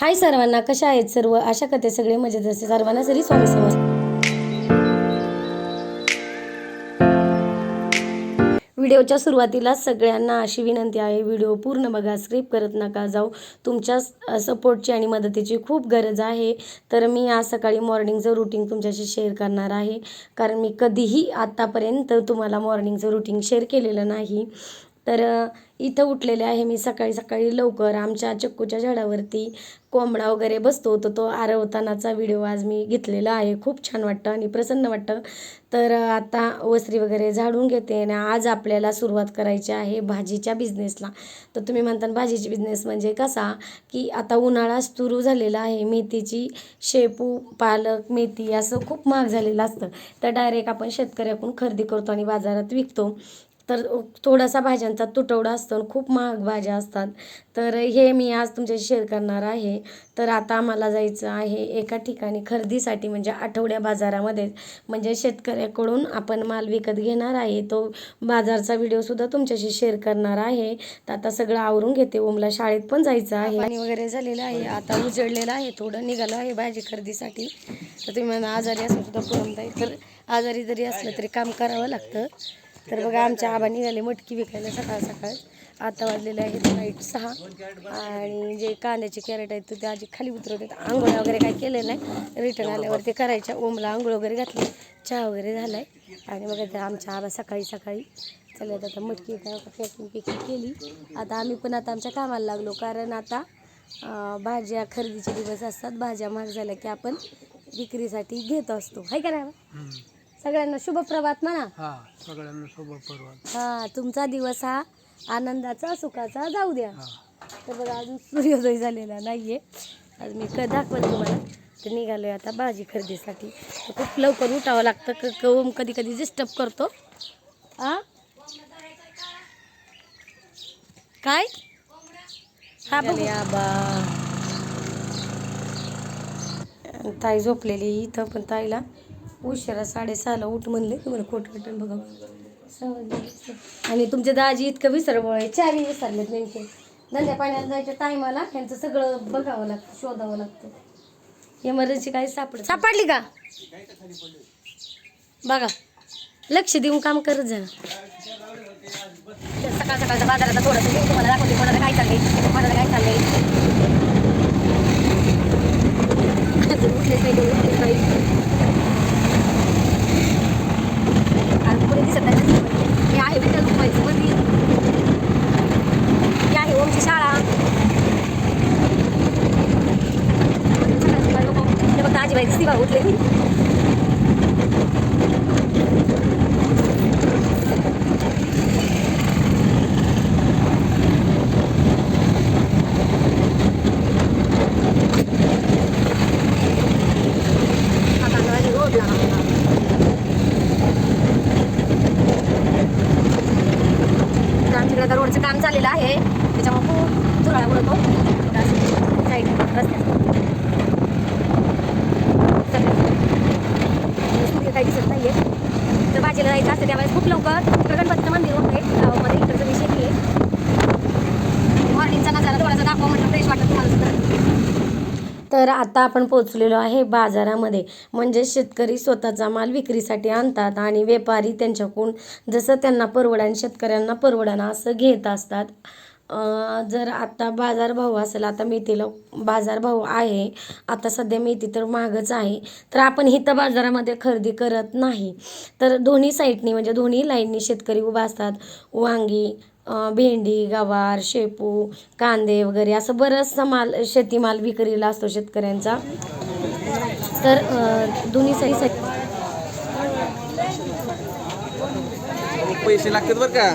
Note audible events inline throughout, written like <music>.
हाय सर्वांना कशा आहेत सर्व? आशा करते सगळे मजेत असते सर्वांना सरी स्वामी समज व्हिडिओच्या सुरुवातीला सगळ्यांना अशी विनंती आहे व्हिडिओ पूर्ण बघा स्क्रिप करत नका जाऊ. तुमच्या सपोर्टची आणि मदतीची खूप गरज आहे. तर मी आज सकाळी मॉर्निंगचं रुटीन तुमच्याशी शेअर करणार आहे. कारण मी कधीही आत्तापर्यंत तुम्हाला मॉर्निंगचं रुटीन शेअर केलेलं नाही. तर इथं उठलेले आहे मी सकाळी सकाळी लवकर. आमच्या चक्कूच्या झाडावरती कोंबडा वगैरे बसतो तर तो आरवतानाचा व्हिडिओ आज मी घेतलेला आहे. खूप छान वाटतं आणि प्रसन्न वाटतं. तर आता वस्त्री वगैरे झाडून घेते आणि आज आपल्याला सुरुवात करायची आहे भाजीच्या बिझनेसला. तर तुम्ही म्हणता भाजीची बिझनेस म्हणजे कसा? की आता उन्हाळा सुरू झालेला आहे. मेथीची शेपू पालक मेथी असं खूप महाग झालेलं असतं. तर डायरेक्ट आपण शेतकऱ्याकडून खरेदी करतो आणि बाजारात विकतो. तर थोडासा भाज्यांचा तुटवडा असतो आणि खूप महाग भाज्या असतात. तर हे मी आज तुमच्याशी शेअर करणार आहे. तर आता आम्हाला जायचं आहे एका ठिकाणी खरेदीसाठी म्हणजे आठवड्या बाजारामध्ये. म्हणजे शेतकऱ्याकडून आपण माल विकत घेणार आहे. तो बाजारचा व्हिडिओसुद्धा तुमच्याशी शेअर करणार आहे. तर आता सगळं आवरून घेते. ओमला शाळेत पण जायचं आहे. पाणी वगैरे झालेलं आहे. आता उजळलेलं आहे. थोडं निघालं आहे भाजी खरेदीसाठी. तर तुम्ही म्हणा आजारी असून सुद्धा पुरमताय तर आजारी जरी असलं तरी काम करावं लागतं. तर बघा आमच्या आबा निघाले मटकी विकायला सकाळ सकाळ. आता वाजलेले आहेत नाईट सहा. आणि जे कांद्याचे कॅरेट आहेत ते आजी खाली उतरवतात आंघोळ वगैरे काय केलेलं नाही. रिटर्न आल्यावर ते करायच्या. ओमला आंघोळ वगैरे घातली. चहा वगैरे झालाय. आणि मग ते आमच्या आबा सकाळी सकाळी चालत आता मटकी पॅकिंग पॅकिंग केली. आता आम्ही पण आता आमच्या कामाला लागलो. कारण आता भाज्या खरेदीचे दिवस असतात. भाज्या महाग झाल्या की आपण विक्रीसाठी घेत असतो. आहे का नाही सगळ्यांना शुभ प्रभात म्हणा. हा सगळ्यांना सोबत परवा हा तुमचा दिवस हा आनंदाचा सुखाचा जाऊ द्या. तर बघा अजून सूर्योदय झालेला नाहीये. आज मी क दाखवत तुम्हाला. तर निघालोय आता भाजी खरेदीसाठी. खूप लवकर उठावं लागतं. क कवम कधी कधी डिस्टर्ब करतो. आ? काय? हा ताई झोपलेली इथं पण ताईला उशिरा साडेसहाला उठ म्हणले. तुम्हाला खोटं वाटण बघा. आणि तुमचे दाजी इतकं विसरबळ आहे. चारही विसरलेत नेमके. धंद्या पाण्याला जायच्या टायमाला त्यांचं सगळं बघावं लागतं शोधावं लागतं. इमर्जन्सी काही सापड सापडली का? बघा. लक्ष देऊन काम करत जा. सकाळ सकाळच्या बाजारात थोडंसं घेऊन तुम्हाला दाखवते कोणाला काय चाललंय कोणाला काय चाललंय. उठलेच नाही उठलेच नाही. आणि पुढे दिसत नाही हे आहे विठ्ठल रुपयाचं मंदिर. ही आहे ओमची शाळा. हे बघा आजीबाई दिसती बघा उठले. मी आता गाडी रोडला तर आमच्याकडे आता रोडचं काम चाललेलं आहे त्याच्यामुळे खूप वळतो उडतो साईड रस्त्यात. सूर्य काही दिसत नाहीये. तर भाजीला जायचं असतं. त्यावेळेस खूप लवकर इकडं गणपतीचं मंदिर होतं आहे गावामध्ये इकडचं विषय आहे मॉर्निंगचा नजारा थोडासा दाखवा म्हटलं फ्रेश वाटत तुम्हाला सुद्धा. तर आता आपण पोचलेलो आहे बाजारामध्ये. म्हणजे शेतकरी स्वतःचा माल विक्रीसाठी आणतात आणि व्यापारी त्यांच्याकडून जसं त्यांना परवडा आणि शेतकऱ्यांना परवडाना असं घेत असतात. जर आता बाजारभाव असेल आता मेथीला बाजारभाव आहे आता सध्या मेथी तर महागच आहे तर आपण इथं बाजारामध्ये खरेदी करत नाही. तर दोन्ही साईडनी म्हणजे दोन्ही लाईननी शेतकरी उभा असतात. वांगी भेंडी गवार शेपू कांदे वगैरे असं बरंचसा माल शेतीमाल विक्रीला असतो शेतकऱ्यांचा. तर दोन्ही साई साईड पैसे लागतात बरं का?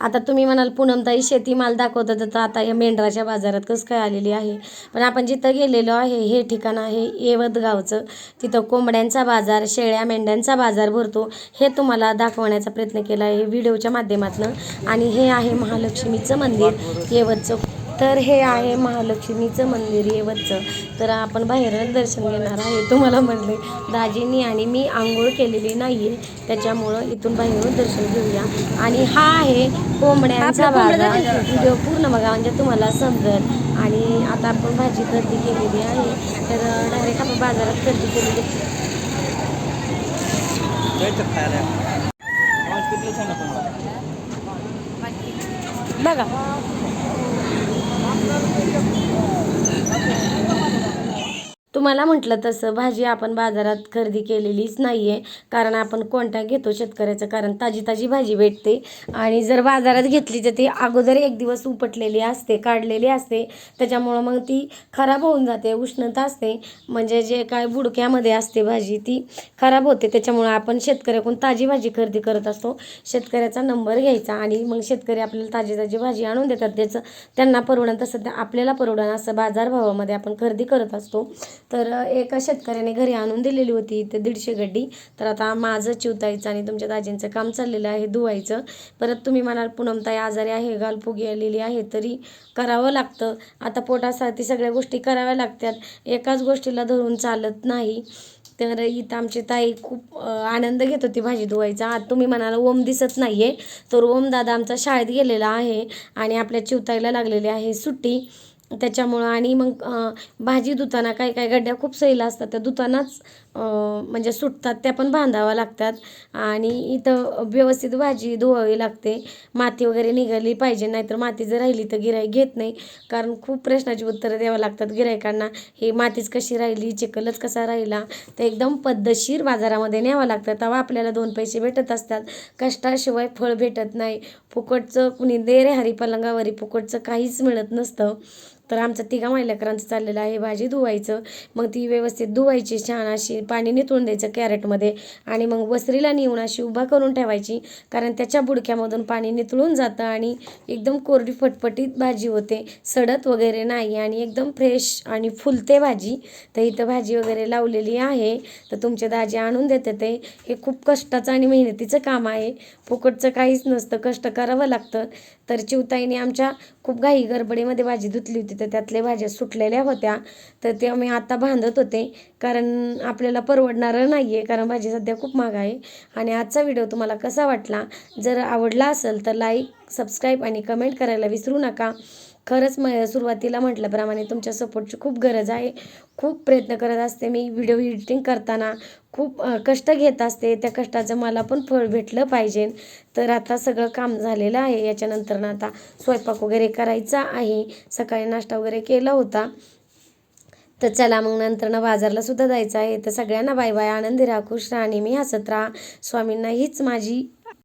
आता तुम्ही म्हणाल पूनमताई शेतीमाल दाखवतात तर आता या मेंढराच्या बाजारात कसं काय आलेली आहे? पण आपण जिथं गेलेलो आहे हे ठिकाण आहे येवत गावचं तिथं कोंबड्यांचा बाजार शेळ्या मेंढ्यांचा बाजार भरतो. हे तुम्हाला दाखवण्याचा प्रयत्न केला आहे व्हिडिओच्या माध्यमातून. आणि हे आहे महालक्ष्मीचं मंदिर येवतचं. तर हे आहे महालक्ष्मीचं मंदिर येवतचं तर आपण बाहेरच दर्शन घेणार आहे तुम्हाला म्हटले दाजींनी आणि मी आंघोळ केलेली नाही आहे त्याच्यामुळं इथून बाहेरून दर्शन घेऊया. आणि हा आहे कोंबड्यांचा बाजार व्हिडिओ पूर्ण बघा म्हणजे तुम्हाला समजेल. आणि आता आपण भाजी खरेदी केलेली आहे. तर डायरेक्ट आपण बाजारात खरेदी केलेली बघा. Thank <laughs> you. तुम्हाला म्हटलं तसं भाजी आपण बाजारात खरेदी केलेलीच नाही आहे कारण आपण कोणता घेतो शेतकऱ्याचं? कारण ताजी ताजी भाजी भेटते. आणि जर बाजारात घेतली तर ती अगोदर एक दिवस उपटलेली असते काढलेली असते. त्याच्यामुळं मग ती खराब होऊन जाते उष्णता असते. म्हणजे जे काय बुडक्यामध्ये असते भाजी ती खराब होते. त्याच्यामुळं आपण शेतकऱ्याकडून ताजी भाजी खरेदी करत असतो. शेतकऱ्याचा नंबर घ्यायचा आणि मग शेतकरी आपल्याला ताजी ताजी भाजी आणून देतात. त्याचं त्यांना परवडण तसं त्या आपल्याला परवडणं असं बाजारभावामध्ये आपण खरेदी करत असतो. तर एका शेतकऱ्याने घरी आणून दिलेली होती ते दीडशे गड्डी. तर आता माझं चिवतायचं आणि तुमच्या दाजींचं काम चाललेलं आहे धुवायचं. परत तुम्ही म्हणाल पूनमताई आजारी आहे गालफुगी आलेली आहे तरी करावं लागतं. आता पोटासाठी सगळ्या गोष्टी कराव्या लागतात. एकाच गोष्टीला धरून चालत नाही. तर इथं आमची ताई खूप आनंद घेत होती भाजी धुवायचा. आज तुम्ही म्हणाला ओम दिसत नाही आहे तर ओम दादा आमचा शाळेत गेलेला आहे आणि आपल्या चिवताईला लागलेली आहे सुट्टी. त्याच्यामुळं आणि मग भाजी धुताना काही काही गड्ड्या खूप सैल असतात त्या धुतानाच म्हणजे सुटतात त्या पण बांधाव्या लागतात. आणि इथं व्यवस्थित भाजी धुवावी लागते. माती वगैरे निघाली पाहिजे नाहीतर माती जर राहिली तर गिराईक घेत नाही. कारण खूप प्रश्नाची उत्तरं द्यावं लागतात गिरायकांना हे मातीच कशी राहिली चिखलच कसा राहिला ते एकदम पद्धतशीर बाजारामध्ये न्यावं लागतं. तेव्हा आपल्याला दोन पैसे भेटत असतात. कष्टाशिवाय फळ भेटत नाही. फुकटचं कुणी दे रे हरी पलंगावरी फुकटचं काहीच मिळत नसतं. तर आमचं तिघा महिलाकरांचं चाललेलं आहे भाजी धुवायचं. मग ती व्यवस्थित धुवायची छान अशी पाणी नितळून द्यायचं कॅरेटमध्ये आणि मग वसरीला नेऊन अशी उभा करून ठेवायची. कारण त्याच्या बुडक्यामधून पाणी नितळून जातं आणि एकदम कोरडी फटफटीत भाजी होते. सडत वगैरे नाही आणि एकदम फ्रेश आणि फुलते भाजी. तर इथं भाजी वगैरे लावलेली आहे. तर तुमचे दाजी आणून देते ते. हे खूप कष्टाचं आणि मेहनतीचं काम आहे. फुकटचं काहीच नसतं. कष्ट करावं लागतं. तर चिवताईने आमच्या खूप घाई गडबडीमध्ये भाजी धुतली होती. तर त्यातल्या भाज्या सुटलेल्या होत्या. तर ते मी आत्ता बांधत होते. कारण आपल्याला परवडणारं नाही आहे कारण भाजी सध्या खूप महाग आहे. आणि आजचा व्हिडिओ तुम्हाला कसा वाटला? जर आवडला असेल तर लाईक सबस्क्राईब आणि कमेंट करायला विसरू नका. खरंच म सुरुवातीला म्हटल्याप्रमाणे तुमच्या सपोर्टची खूप गरज आहे. खूप प्रयत्न करत असते मी व्हिडिओ एडिटिंग करताना. खूप कष्ट घेत असते. त्या कष्टाचं मला पण फळ भेटलं पाहिजे. तर आता सगळं काम झालेलं आहे. याच्यानंतर ना आता स्वयंपाक वगैरे करायचा आहे. सकाळी नाश्ता वगैरे केला होता. तर चला मग नंतर ना बाजारला सुद्धा जायचं आहे. तर सगळ्यांना बाय बाय. आनंदी राहा खुश राहा नेहमी हसत राहा. स्वामींना हीच माझी